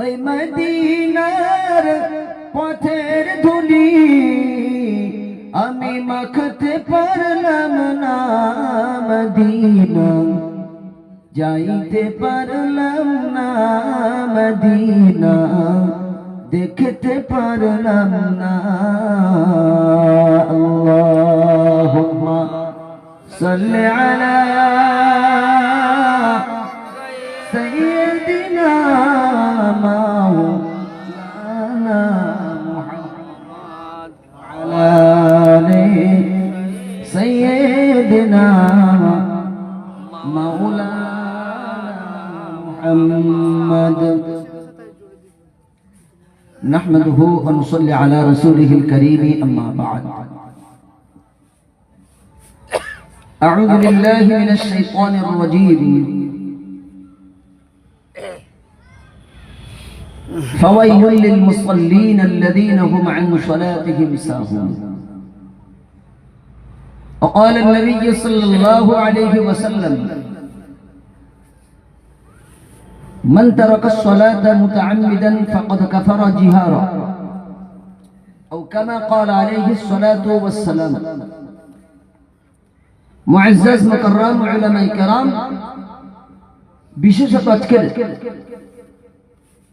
ওই মদিনার পথের ধুলি আমি মাখতে পারলাম না মদিনা। যাইতে পারলাম না মদিনা। দেখতে পারলাম না আল্লাহুম্মা। সাল্লি আলা سيدنا مولانا محمد. نحمده ونصلي على رسوله الكريم أما بعد. أعوذ بالله من الشيطان الرجيم. فويل للمصلين الذين هم عن صلاتهم ساهون. وقال النبي صلى الله عليه وسلم من ترك الصلاة متعمدا فقد كفر جهارا أو كما قال عليه الصلاة والسلام معزز مكرم علماء كرام বিশেষত আজকের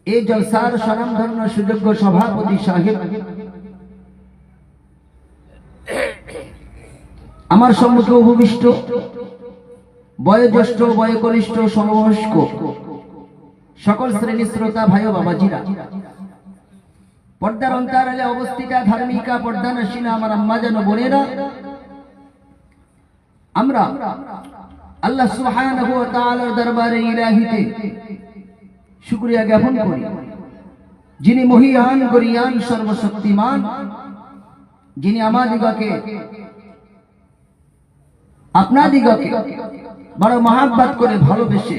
এই জলসার স্বনামধন্য সুযোগ্য সভাপতি সাহেব আমার সম্মুখে উপবিষ্ট বয়োজ্যেষ্ঠ, বয়কনিষ্ঠ সমবয়স্ক সকল শ্রেণি শ্রোতা ভাই বাবাজিরা। পর্দার অন্তরালে অবস্থিত ধার্মিকা পর্দা আমার আম্মা যেন বোনেরা, আমরা আল্লাহ সুবহানাহু ওয়া তাআলার দরবারে ইলাহিতে শুকরিয়া জ্ঞাপন করি, যিনি মহিয়ান, গরিয়ান, সর্বশক্তিমান, যিনি আমাদিগকে আপনাদিগকে বড় মহাব্বাত করে ভালোবেসে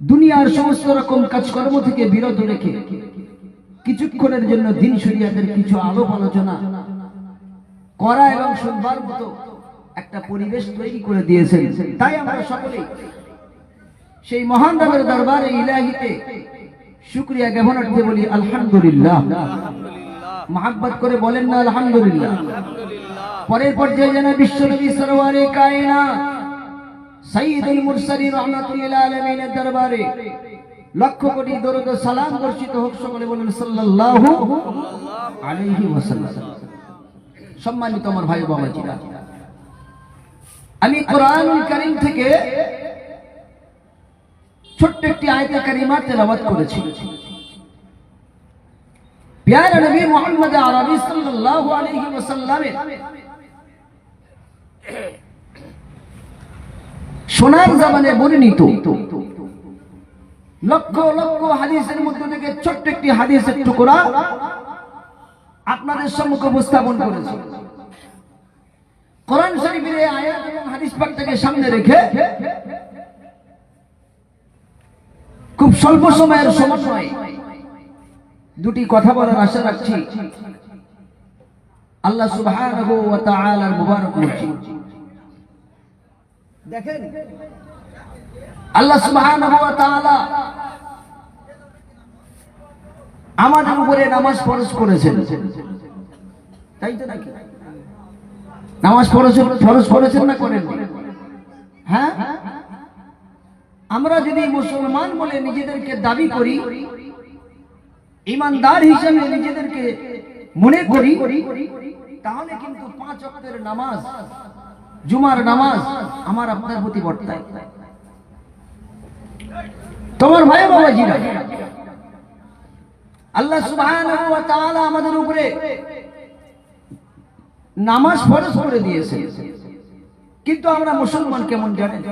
দুনিয়ার সমস্ত রকম কাজকর্ম থেকে বিরত রেখে কিছুক্ষণের জন্য দিন শরিয়াদের কিছু আলোপ আলোচনা করা এবং শুনবার মতো একটা পরিবেশ তৈরি করে দিয়েছেন। তাই আমরা সকলেই সেই মহান রবের দরবারে ইলাহিতে শুক্রিয়া জ্ঞাপনার্থে বলি, আলহামদুলিল্লাহ। মহাব্বত করে বলেন না, আলহামদুলিল্লাহ। পরের পর্যায়ে যেন বিশ্বনবী সরওয়ারে কায়না, সাইয়্যিদুল মুরসালিন রাহমাতুল্লিল আলামিনের দরবারে লক্ষ কোটি দরুদ সালাম বর্ষিত হোক সকলে বলেন সাল্লাল্লাহু আলাইহি ওয়াসাল্লাম। সম্মানিত আমার ভাই বাবাজিরা আমি কোরআনুল কারীম থেকে ছোট্ট একটি আয়তে কারিমা তেলাওয়াত করেছি। প্যারা নবী মুহাম্মদ আরবি সাল্লাল্লাহু আলাইহি ওয়াসাল্লামের সোনার জামানে বর্ণিত লক্ষ লক্ষ হাদিসের মধ্যে থেকে ছোট্ট একটি হাদিসের টুকরা আপনাদের সম্মুখে উপস্থাপন করেছি। কোরআন শরীফের আয়াত এবং হাদিস পাকটাকে সামনে রেখে খুব স্বল্প সময়ের সমন্বয়ে দুটি কথা বলার আশা রাখছি। আল্লাহ সুবহানাহু ওয়া তাআলার মুবারক মসজিদ দেখেন। আল্লাহ তাআলা আমাদের উপরে নামাজ ফরজ করেছেন। তাই তো নাকি? নামাজ ফরজ ফরজ করেছেন না করেন হ্যাঁ? আমরা যদি মুসলমান বলে নিজেদেরকে দাবি করি, ইমানদার হিসেবে নিজেদেরকে মনে করি, তাহলে কিন্তু পাঁচ অক্টের নামাজ জুমার নামাজ আমার আপনার প্রতি বর্তায়। তোমার ভাই বাবাজিরা আল্লাহ সুবহানাহু ওয়া তাআলা আমাদের উপরে নামাজ ফরজ করে দিয়েছে। কিন্তু আমরা মুসলমান কেমন জানেন?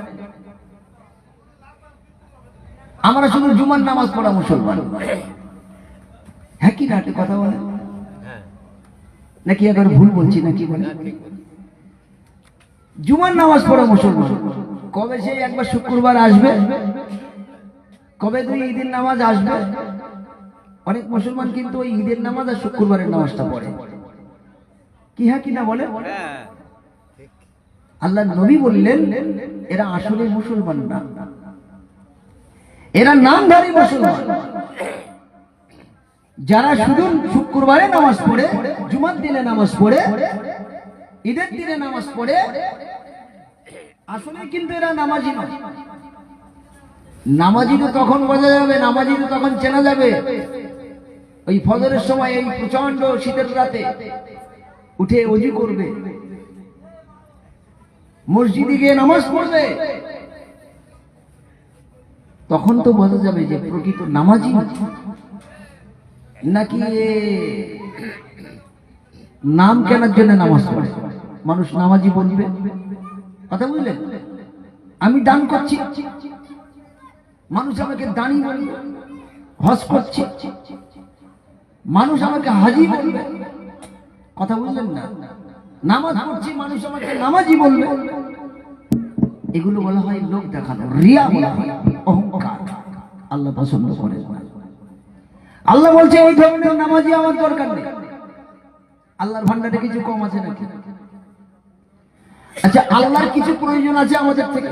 আমরা শুধু জুমার নামাজ পড়া মুসলমান। হ্যাঁ কি না কথা বলে নাকি একবার ভুল বলছি নাকি বলে জুমার নামাজ পড়া মুসলমান। কবে সেই একবার শুক্রবার আসবে? কবে তুই ঈদের নামাজ আসবে? অনেক মুসলমান কিন্তু ওই ঈদের নামাজ আর শুক্রবারের নামাজটা পড়ে। কি হ্যাঁ কি না বলে? আল্লাহ নবী বললেন, এরা আসলে মুসলমান না। এরা নামধারী মুসলমান। যারা শুধু শুক্রবারে নামাজ পড়ে, জুমার দিনে নামাজ পড়ে ঈদের দিনে নামাজ পড়ে আসলে কিন্তু এরা নামাজি না নামাজি তো তখন বোঝা যাবে, নামাজি তো তখন চেনা যাবে। ওই ফজরের সময় এই প্রচণ্ড শীতের রাতে উঠে অজি করবে। মসজিদে গিয়ে নামাজ পড়বে। তখন তো বোঝা যাবে যে প্রকৃত নামাজি নাকি নাম কেনার জন্য নামাজ পড়ে? মানুষ নামাজি বলবে। কথা বুঝলেন আমি দান করছি। মানুষ আমাকে দানি বলবে, হজ করছি। মানুষ আমাকে হাজি বলবে। কথা বুঝলেন না? নামাজ পড়ছি, মানুষ আমাকে নামাজি বলবে। এগুলো বলা হয় লোক দেখানো, রিয়া বলা হয়, অহংকার। আল্লাহ পছন্দ করে আল্লাহ বলছে, এই ধরনের নামাজি আমার দরকার নেই। আল্লাহর ভান্ডারে কিছু কম আছে নাকি? আচ্ছা আল্লাহর কিছু প্রয়োজন আছে আমাদের থেকে?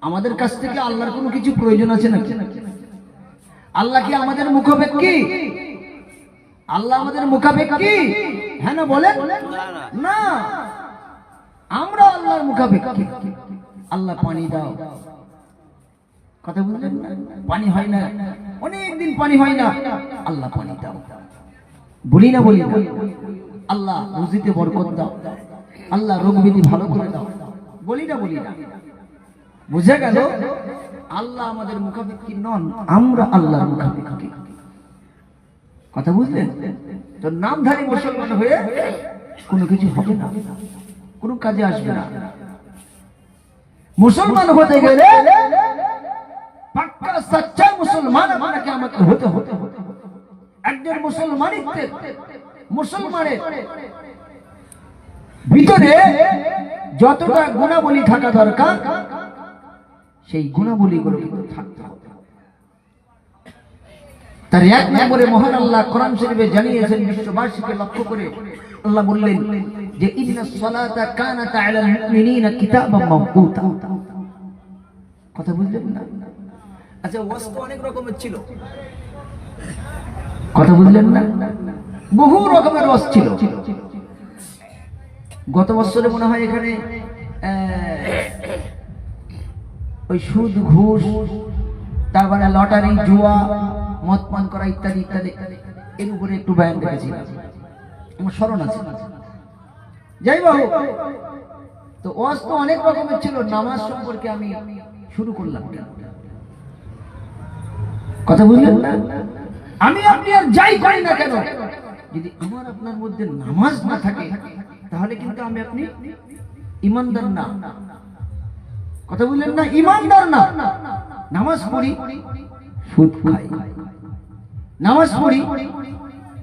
আমাদের কাছ থেকে আল্লাহর কোনো কিছু প্রয়োজন আছে নাকি? আল্লাহ কি আমাদের মুখাপেক্ষী? আল্লাহ আমাদের মুখাপেক্ষী? হ্যাঁ না, বলেন? না। আমরা আল্লাহর মুখাপেক্ষী। আল্লাহ পানি দাও। কথা বুঝলেন পানি হয় না। অনেক দিন পানি হয় না। আল্লাহ পানি দাও। বলি না, বলি আল্লাহ রুজিতে বরকত দাও। আল্লাহ রোগ বিধি ভালো করে দাও। বলি না বলি না। বুঝে গেল? আল্লাহ আমাদের মুখাপেক্ষী নন, আমরা আল্লাহর মুখাপেক্ষী। কথা বুঝলেন তো নামধারী মুসলমান হয়ে কোনো কিছু হবে না, কোনো কাজে আসবে না। মুসলমান হতে গেলে পাক্কা সচ্চা মুসলমান আপনাকে আমাকে হতে হতে হতে একজন মুসলমানিত্বের, মুসলমানের ভিতরে যতটা গুণাবলী থাকা দরকার, সেই গুণাবলীগুলো কিন্তু থাকতে হবে। তার এক নম্বরে মহান আল্লাহ শরীফে জানিয়েছেন, বিশ্ববাসীকে লক্ষ্য করে আল্লাহ বললেন যে কথা বুঝলেন না? আচ্ছা অনেক রকমের ছিল। কথা বুঝলেন না? বহু রকমের ওয়াজ ছিল। গত বছরে মনে হয় এখানে ওই সুদ, ঘুষ, তারপরে লটারি, জুয়া মদ পান করা ইত্যাদি ইত্যাদি এর উপরে একটু বয়ান রেখেছি আমার স্মরণ আছে। যাই বাবু তো ওয়াজ তো অনেক রকমের ছিল, নামাজ সম্পর্কে আমি শুরু করলাম। কথা বুঝলেন না? আমি আপনি আর যাই করি না কেন? যদি আমার আপনার মধ্যে নামাজ না থাকে তাহলে কিন্তু আমি আপনি ইমানদার না। কথা বললেন না? ইমানদার না। নামাজ পড়ি, সুদ খাই। নামাজ পড়ি,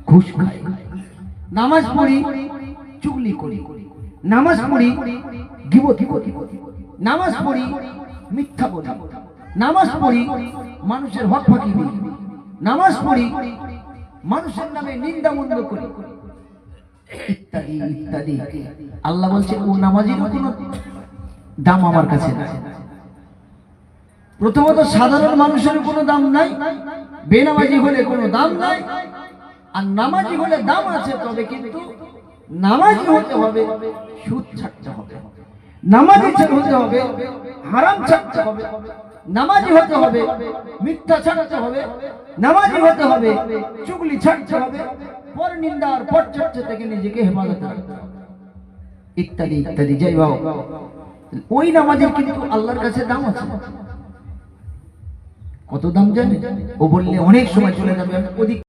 ঘুষ খাই। নামাজ পড়ি, চুগলি করি। নামাজ পড়ি, গিবতি নামাজ পড়ি, মিথ্যা বলি। নামাজ পড়ি, মানুষের হক ফাঁকি নামাজ পড়ি, মানুষের নামে নিন্দা মন্দ করি। ইত্যাদি ইত্যাদি আল্লাহ বলছে, ও নামাজির কোনো দাম আমার কাছে প্রথমত সাধারণ মানুষের কোনো দাম নাই, বেনামাজি হলে কোনো দাম নাই, আর নামাজি হলে দাম আছে, তবে কিন্তু নামাজি হতে হবে, সুদ ছাড়তে হবে। নামাজি হতে হবে, হারাম ছাড়তে হবে। নামাজি হতে হবে, মিথ্যা ছাড়তে হবে, নামাজি হতে হবে, চুগলি ছাড়তে হবে, পর পর চর্চা থেকে নিজেকে হেফাজত ইত্যাদি ইত্যাদি, যাই বাবু ওই নামাজের কিন্তু আল্লাহর কাছে দাম আছে। কত দাম জানি ও বললে অনেক সময় চলে যাবে আমি ওদিক